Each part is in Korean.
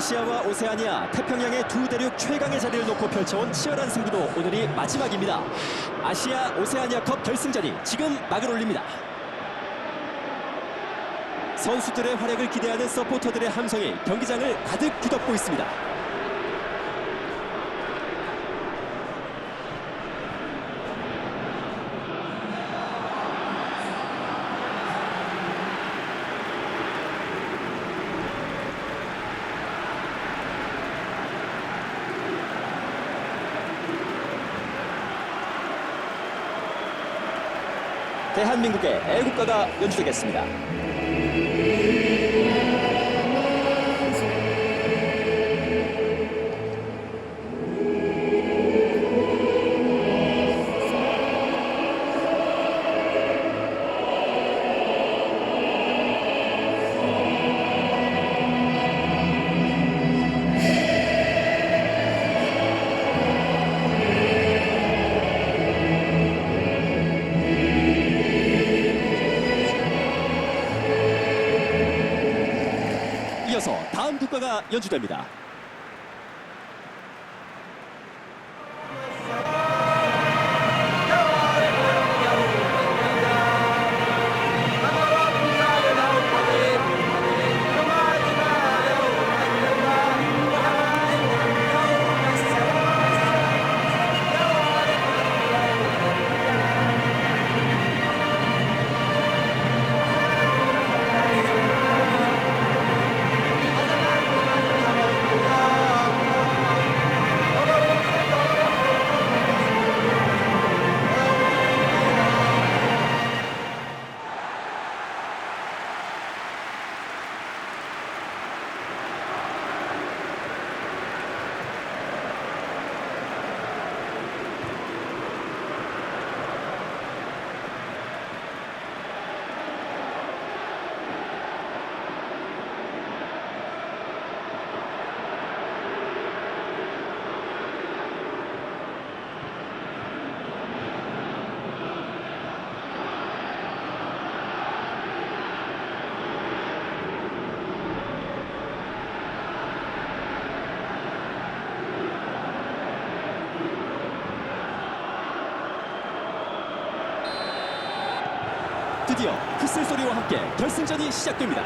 아시아와 오세아니아, 태평양의 두 대륙 최강의 자리를 놓고 펼쳐온 치열한 승부도 오늘이 마지막입니다. 아시아 오세아니아컵 결승전이 지금 막을 올립니다. 선수들의 활약을 기대하는 서포터들의 함성이 경기장을 가득 뒤덮고 있습니다. 대한민국의 애국가가 연주되겠습니다. 연주됩니다. 드디어 휘슬 소리와 함께 결승전이 시작됩니다.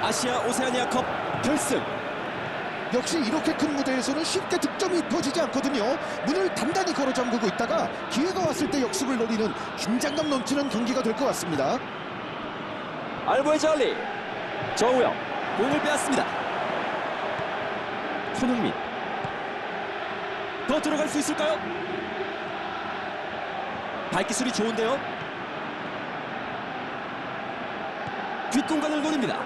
아시아 오세아니아컵 결승 역시 이렇게 큰 무대에서는 쉽게 득점이 터지지 않거든요. 문을 단단히 걸어 잠그고 있다가 기회가 왔을 때 역습을 노리는 긴장감 넘치는 경기가 될 것 같습니다. 알보의 잘리 정우영 공을 빼앗습니다. 손흥민 더 들어갈 수 있을까요? 발기술이 좋은데요. 뒷공간을 노립니다.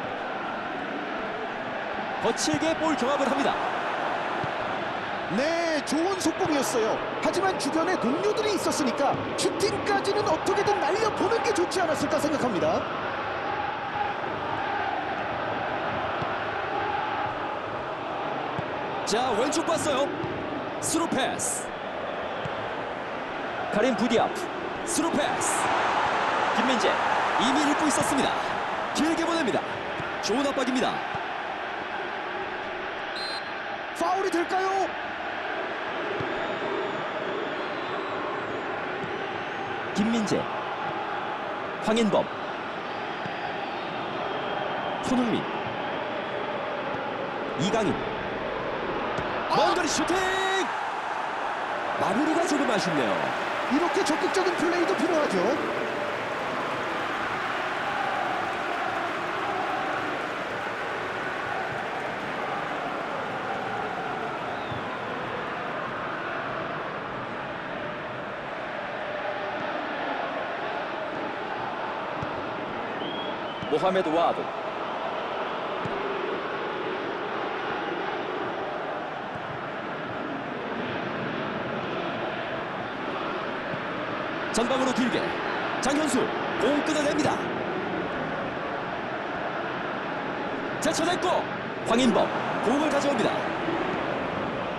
거칠게 볼 경합을 합니다. 네, 좋은 속공이었어요. 하지만 주변에 동료들이 있었으니까 슈팅까지는 어떻게든 날려보는 게 좋지 않았을까 생각합니다. 자 왼쪽 봤어요 스루 패스 카린 부디아프 스루 패스 김민재 이미 읽고 있었습니다 길게 보냅니다. 좋은 압박입니다. 파울이 될까요? 김민재 황인범 손흥민 이강인. 먼 거리 슈팅! 마무리가 조금 아쉽네요. 이렇게 적극적인 플레이도 필요하죠. 모하메드 와드 전방으로 길게 장현수 공 끊어냅니다 제쳐냈고 황인범 공을 가져옵니다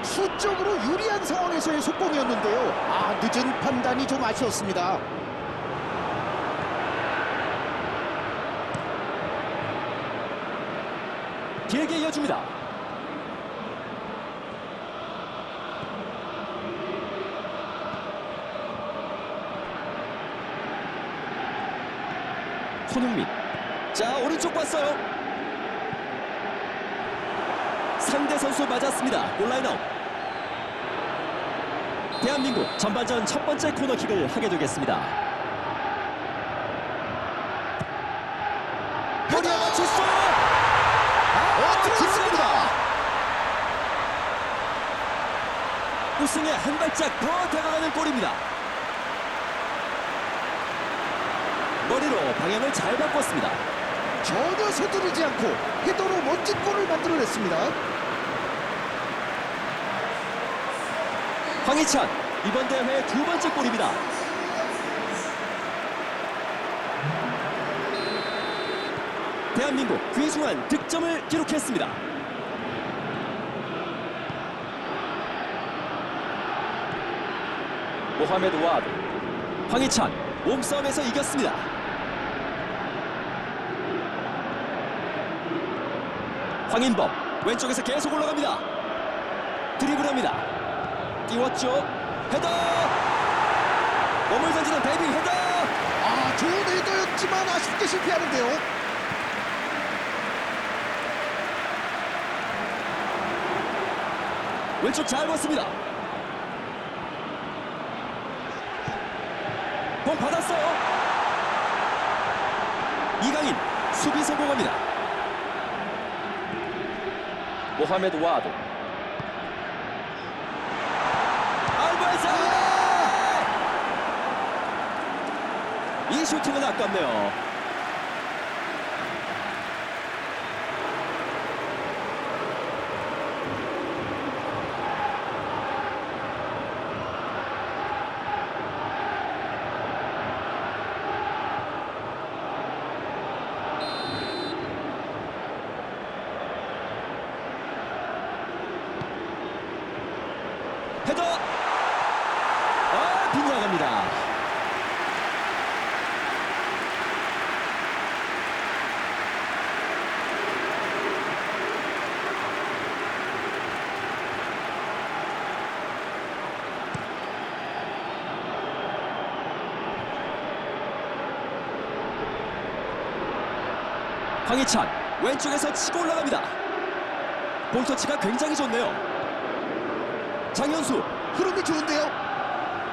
수적으로 유리한 상황에서의 속공이었는데요. 아, 늦은 판단이 좀 아쉬웠습니다. 길게 이어줍니다. 손흥민. 자, 오른쪽 봤어요. 상대 선수 맞았습니다. 골라인업. 대한민국 전반전 첫 번째 코너킥을 하게 되겠습니다. 발짝 더 다가가는 골입니다. 머리로 방향을 잘 바꿨습니다. 전혀 서두르지 않고 헤더로 멋진 골을 만들어냈습니다. 황희찬 이번 대회 두 번째 골입니다. 대한민국 귀중한 득점을 기록했습니다. 모하메드 와드 황희찬 몸싸움에서 이겼습니다. 황인범 왼쪽에서 계속 올라갑니다. 드리블합니다. 띄웠죠. 헤더! 몸을 던지는 데이빙 헤더! 아, 좋은 헤더였지만 아쉽게 실패하는데요. 왼쪽 잘 봤습니다. 받았어요. 이강인 수비 성공합니다. 모하메드 와드 알바이사 이 슈팅은 아깝네요. 헤더 아 빗나갑니다. 황희찬 왼쪽에서 치고 올라갑니다. 볼터치가 굉장히 좋네요. 장현수 흐름이 좋은데요.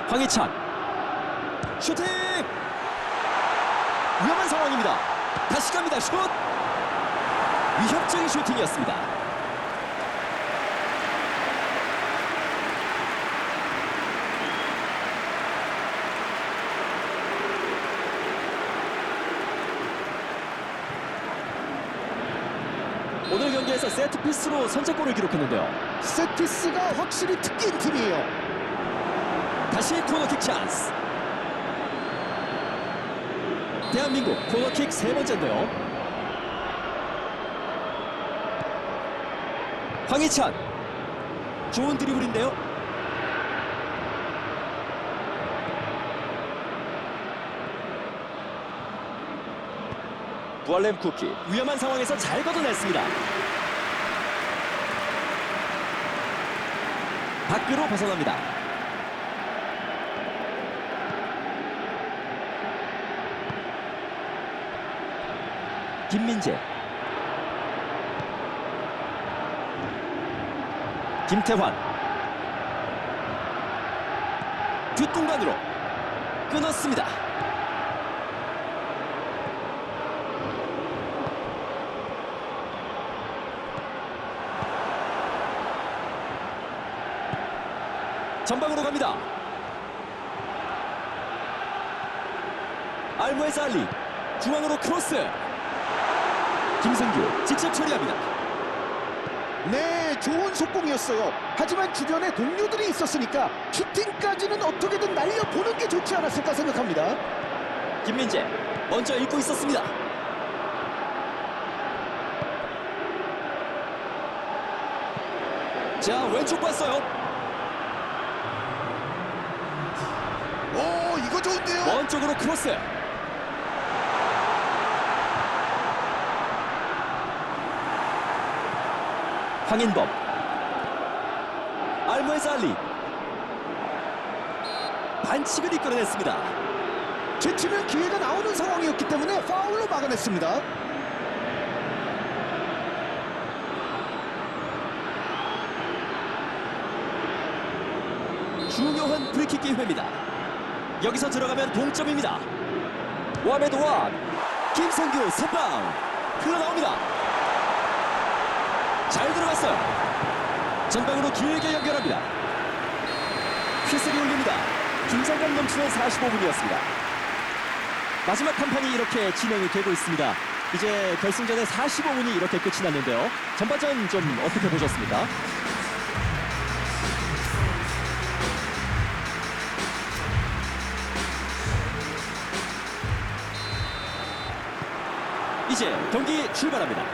황희찬 슈팅 위험한 상황입니다 다시 갑니다 슛 위협적인 슈팅이었습니다 경기에서 세트피스로 선제골을 기록했는데요 세티스가 확실히 특기인 팀이에요. 다시 코너킥 찬스. 대한민국 코너킥 세 번째인데요. 황희찬 좋은 드리블인데요. 부알렘 쿠키 위험한 상황에서 잘 걷어냈습니다. 밖으로 벗어납니다. 김민재. 김태환. 뒷공간으로 끊었습니다 전방으로 갑니다 알무에스 알리 중앙으로 크로스 김승규 직접 처리합니다. 네, 좋은 속공이었어요. 하지만 주변에 동료들이 있었으니까 슈팅까지는 어떻게든 날려보는 게 좋지 않았을까 생각합니다. 김민재 먼저 읽고 있었습니다. 자 왼쪽 봤어요. 오, 이거 좋은데요. 먼 쪽으로 크로스. 황인범 알모에스 알리 반칙을 이끌어냈습니다. 제치면 기회가 나오는 상황이었기 때문에 파울로 막아냈습니다. 중요한 프리킥 기회입니다. 여기서 들어가면 동점입니다. 와메드 와 김성규 선방 흘러나옵니다. 잘 들어갔어요. 전방으로 길게 연결합니다. 휘슬이 울립니다. 긴장감 넘치는 45분이었습니다. 마지막 한 판이 이렇게 진행이 되고 있습니다. 이제 결승전의 45분이 이렇게 끝이 났는데요. 전반전 좀 어떻게 보셨습니까? 이제 경기 출발합니다.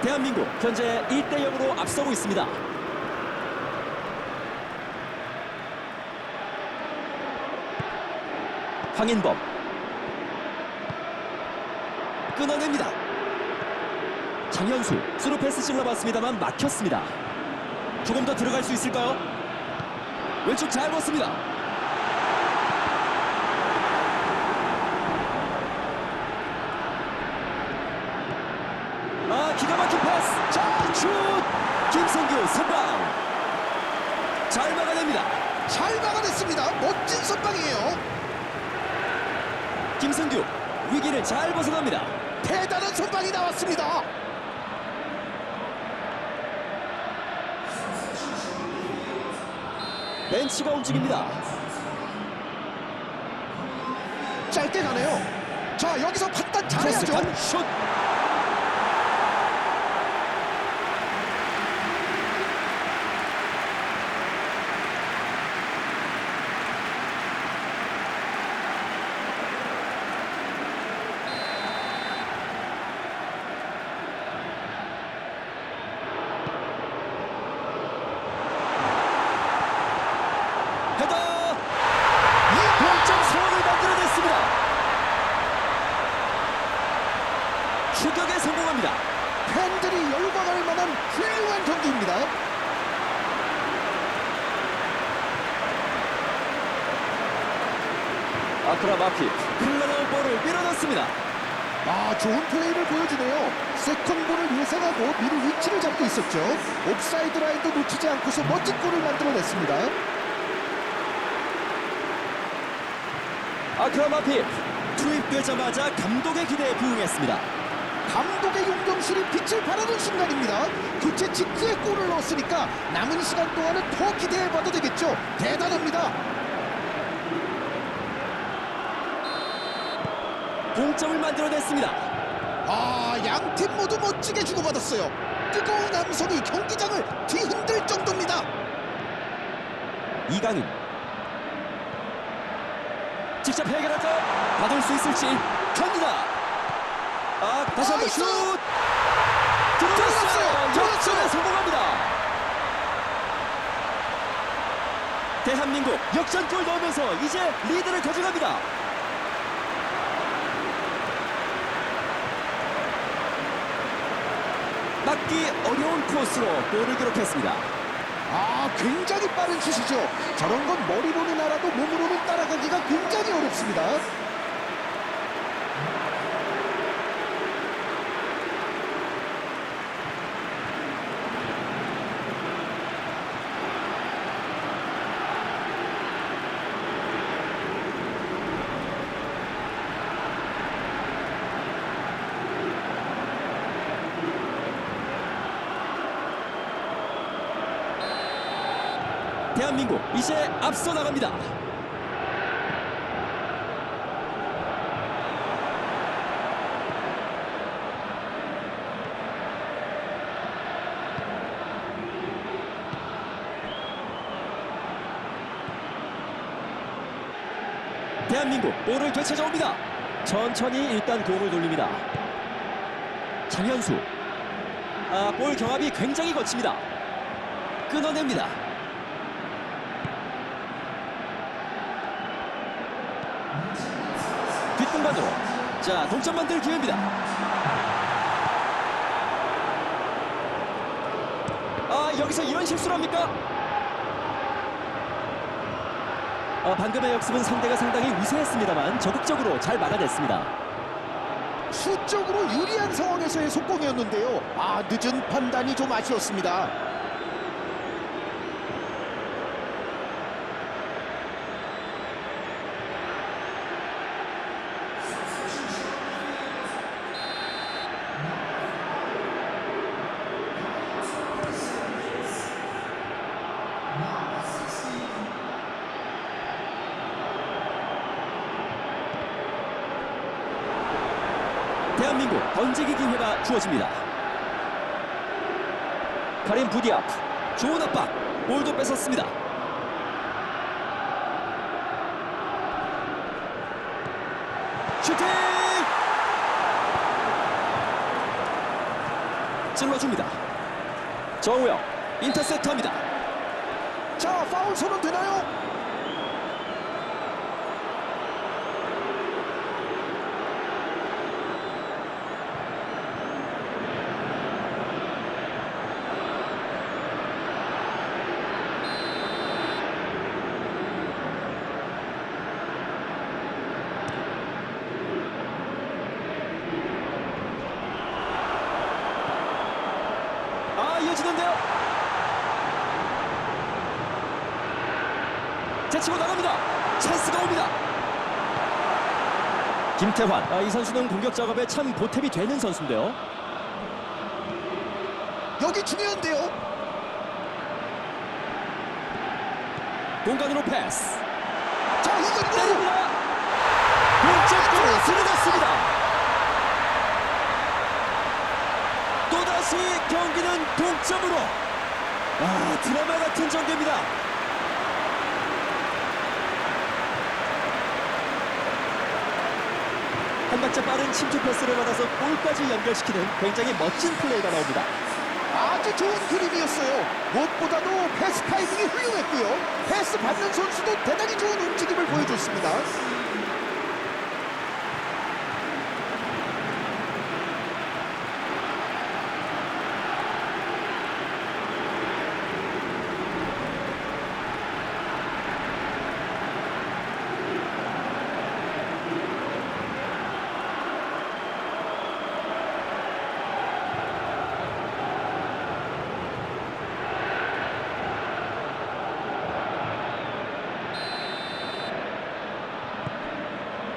대한민국 현재 1대 0으로 앞서고 있습니다. 황인범 끊어냅니다. 장현수 스루 패스 찔러봤습니다만 막혔습니다. 조금 더 들어갈 수 있을까요? 왼쪽 잘 봤습니다. 아 기가 막힌 패스 자슛 김성규 선방 잘 막아냅니다 잘 막아냈습니다. 멋진 선방이에요. 김성규 위기를 잘 벗어납니다 대단한 선방이 나왔습니다. 벤치가 움직입니다 짧게 가네요. 자 여기서 판단 잘해야죠. 슛 헤더 동점 상황을 만들어냈습니다 추격에 성공합니다 팬들이 열광할 만한 훌륭한 경기입니다. 아크라 마피 흘러나온 볼을 밀어넣습니다 아 좋은 플레이를 보여주네요. 세컨볼을 예상하고 미리 위치를 잡고 있었죠. 옵사이드 라인도 놓치지 않고서 멋진 골을 만들어냈습니다. 아크라 마피 투입되자마자 감독의 기대에 부응했습니다 감독의 용병술이 빛을 발하는 순간입니다. 교체 직후에 골을 넣었으니까 남은 시간 동안은 더 기대해봐도 되겠죠. 대단합니다. 동점을 만들어냈습니다 아, 양 팀 모두 멋지게 주고받았어요. 뜨거운 함성이 경기장을 뒤흔들 정도입니다. 이강인 직접 해결할까 받을 수 있을지 갑니다 아 다시 한번 슛! 들어갔어요! 역전에 성공합니다 대한민국 역전골 넣으면서 이제 리드를 가져갑니다 막기 어려운 코스로 골을 기록했습니다 아, 굉장히 빠른 슛이죠. 저런 건 머리로는 알아도 몸으로는 따라가기가 굉장히 어렵습니다. 대한민국 이제 앞서 나갑니다. 대한민국 볼을 되찾아옵니다. 천천히 일단 공을 돌립니다. 장현수. 아, 볼 경합이 굉장히 거칩니다. 끊어냅니다. 뒷공간으로 자 동점 만들 기회입니다 아 여기서 이런 실수를 합니까 어, 방금의 역습은 상대가 상당히 우세했습니다만 적극적으로 잘 막아냈습니다. 수적으로 유리한 상황에서의 속공이었는데요. 아 늦은 판단이 좀 아쉬웠습니다. 대한민국 던지기 기회가 주어집니다. 카린 부디아프 좋은 압박 볼도 뺏었습니다. 슈팅! 찔러줍니다. 정우영 인터셉터입니다. 자 파울 선언 되나요? 아 이어지는데요. 제치고 나갑니다. 찬스가 옵니다. 김태환 아, 이 선수는 공격 작업에 참 보탬이 되는 선수인데요. 여기 중요한데요. 공간으로 패스. 자 이건 때립니다. 동점골을 들어갔습니다. 또다시 경기는 동점으로. 아 드라마 같은 전개입니다. 한 박자 빠른 침투 패스를 받아서 골까지 연결시키는 굉장히 멋진 플레이가 나옵니다. 아주 좋은 그림이었어요. 무엇보다도 패스 타이밍이 훌륭했고요. 패스 받는 선수도 대단히 좋은 움직임을 보여줬습니다.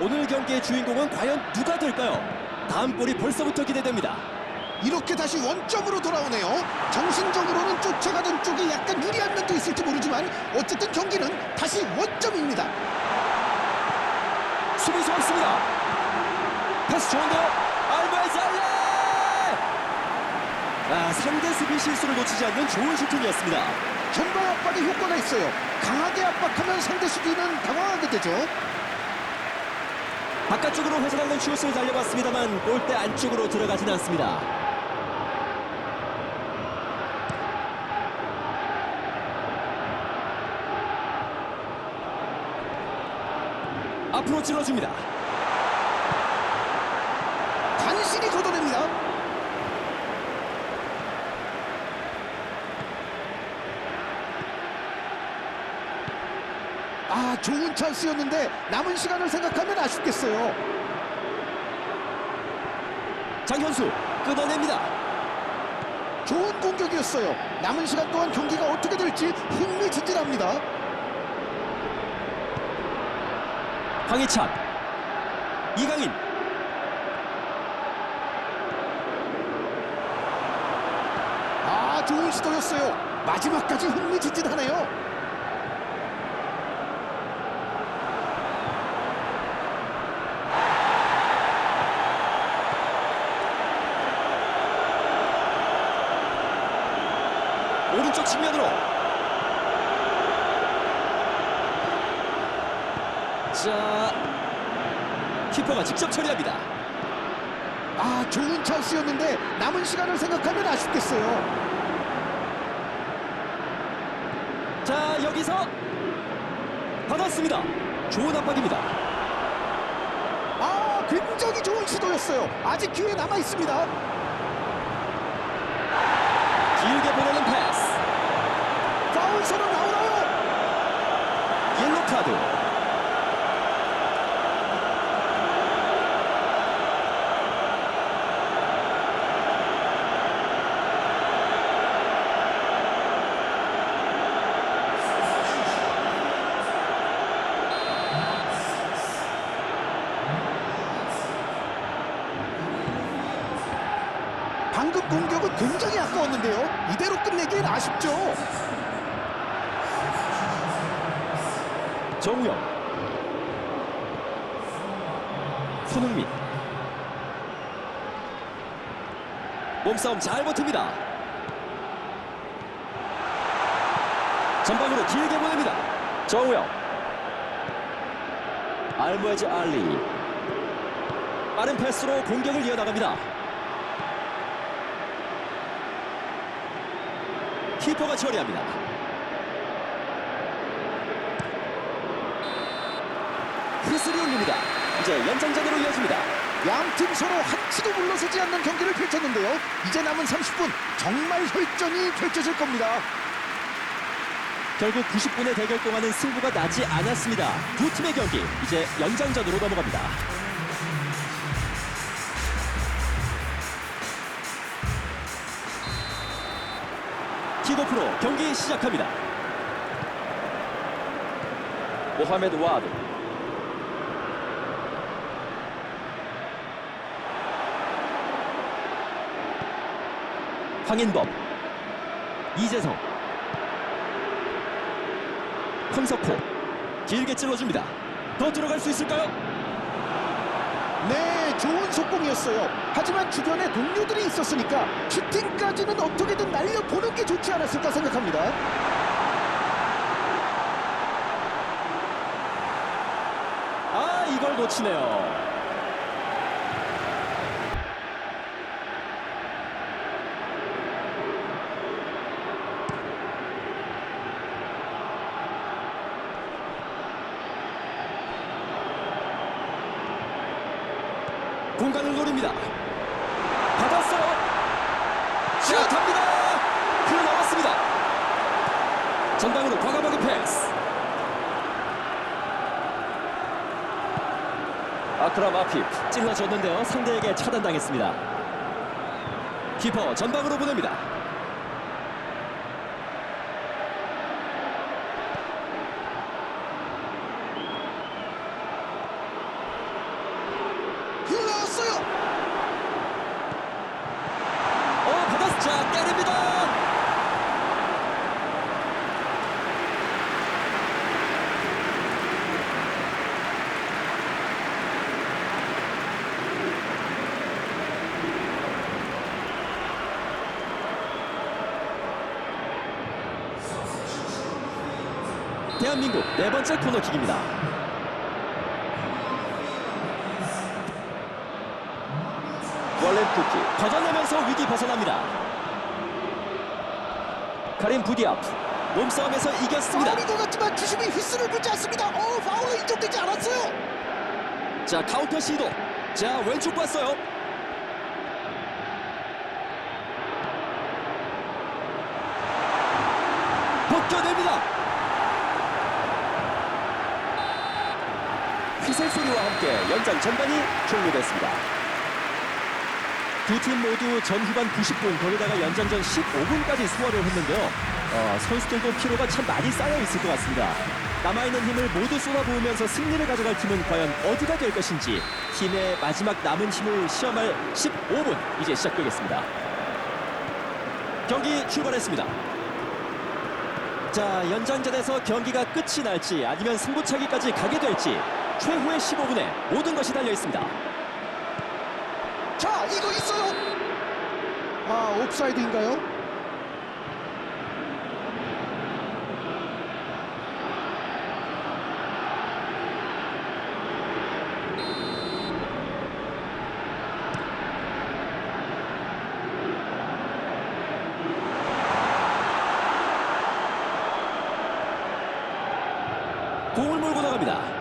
오늘 경기의 주인공은 과연 누가 될까요? 다음 골이 벌써부터 기대됩니다. 이렇게 다시 원점으로 돌아오네요. 정신적으로는 쫓아가던 쪽이 약간 유리한 면도 있을지 모르지만 어쨌든 경기는 다시 원점입니다. 수비수 없습니다. 패스 좋은데요. 알바이스 알레! 아, 상대 수비 실수를 놓치지 않는 좋은 슈팅이었습니다. 전방 압박에 효과가 있어요. 강하게 압박하면 상대 수비는 당황하게 되죠. 바깥쪽으로 회전하는 슛을 달려봤습니다만 골대 안쪽으로 들어가진 않습니다. 앞으로 찔러줍니다. 간신히 걷어냅니다. 아 좋은 찬스였는데 남은 시간을 생각하면 아쉽겠어요. 장현수 끊어냅니다. 좋은 공격이었어요. 남은 시간 동안 경기가 어떻게 될지 흥미진진합니다. 황희찬 이강인 아 좋은 시도였어요. 마지막까지 흥미진진하네요. 오른쪽 측면으로 자 키퍼가 직접 처리합니다. 아 좋은 찬스였는데 남은 시간을 생각하면 아쉽겠어요. 자 여기서 받았습니다. 좋은 압박입니다. 아 굉장히 좋은 시도였어요. 아직 기회 남아 있습니다. 길게 보내는 패스. 파울 선언 나오나요? 옐로 카드. 정우영. 손흥민. 몸싸움 잘 버팁니다. 전방으로 길게 보냅니다. 정우영. 알무에즈 알리. 빠른 패스로 공격을 이어나갑니다. 키퍼가 처리합니다 울립니다 이제 연장전으로 이어집니다 양 팀 서로 한치도 물러서지 않는 경기를 펼쳤는데요. 이제 남은 30분 정말 혈전이 펼쳐질 겁니다. 결국 90분의 대결 동안은 승부가 나지 않았습니다. 두 팀의 경기 이제 연장전으로 넘어갑니다. 킥오프로 경기 시작합니다. 모하메드 와드 황인범 이재성 황석호 길게 찔러줍니다. 더 들어갈 수 있을까요? 네, 좋은 속공이었어요. 하지만 주변에 동료들이 있었으니까 슈팅까지는 어떻게든 날려보는 게 좋지 않았을까 생각합니다. 아 이걸 놓치네요. 공간을 노립니다. 받았어요. 슛합니다. 흘러 나왔습니다. 전방으로 과감하게 패스. 아크람 아핍 찔러줬는데요 상대에게 차단당했습니다 키퍼 전방으로 보냅니다 흘러왔어요. 어 받았 자 때립니다 대한민국 네 번째 코너킥입니다. 월렘쿠키 걷어내면서 위기 벗어납니다. 카린 부디아프 몸싸움에서 이겼습니다. 파울인 것 같지만 주심이 휘슬을 불지 않습니다. 어, 파울로 인정되지 않았어요. 자 카운터 시도. 자 왼쪽 봤어요. 벗겨냅니다. 휘슬 소리와 함께 연장 전반이 종료됐습니다. 두 팀 모두 전후반 90분 거기다가 연장전 15분까지 소화를 했는데요. 어, 선수들도 피로가 참 많이 쌓여 있을 것 같습니다. 남아있는 힘을 모두 쏟아부으면서 승리를 가져갈 팀은 과연 어디가 될 것인지 팀의 마지막 남은 힘을 시험할 15분 이제 시작되겠습니다. 경기 출발했습니다. 자 연장전에서 경기가 끝이 날지 아니면 승부차기까지 가게 될지 최후의 15분에 모든 것이 달려 있습니다. 자, 이거 있어요. 아, 옵사이드인가요? 공을 몰고 나갑니다.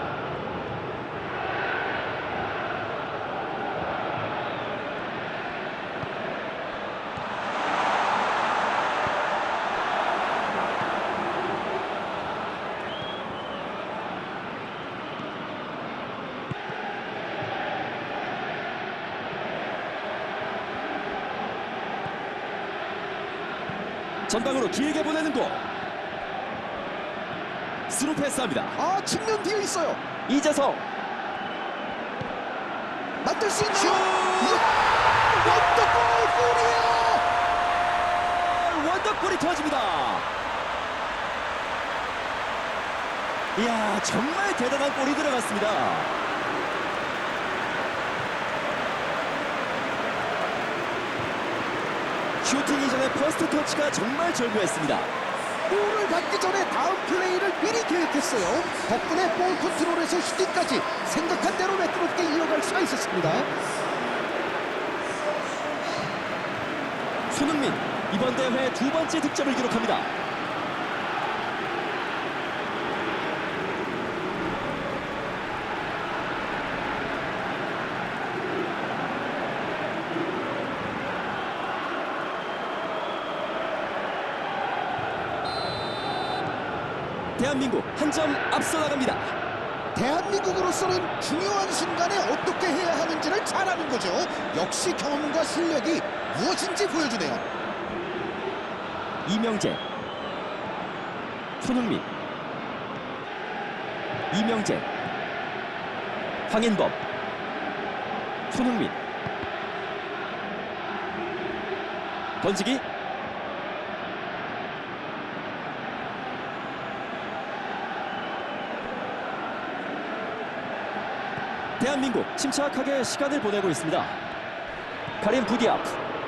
전방으로 길게 보내는 공. 스루 패스합니다. 아, 측면 뒤에 있어요. 이재성 만들 수! 슛! 야! 원더골 골이에요! 골이 터집니다. 이야 정말 대단한 골이 들어갔습니다. 슈팅 이전의 퍼스트 터치가 정말 절묘했습니다. 볼을 받기 전에 다음 플레이를 미리 계획했어요. 덕분에 볼 컨트롤에서 슈팅까지 생각한 대로 매끄럽게 이어갈 수가 있었습니다. 손흥민 이번 대회 두 번째 득점을 기록합니다. 대한민국 한 점 앞서 나갑니다. 대한민국으로서는 중요한 순간에 어떻게 해야 하는지를 잘 아는 거죠. 역시 경험과 실력이 무엇인지 보여주네요. 이명재 손흥민 이명재 황인범 손흥민 던지기 대한민국 침착하게 시간을 보내고 있습니다. 카린 부디아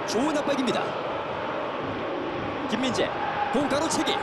좋은 압박입니다. 김민재 공 가로채기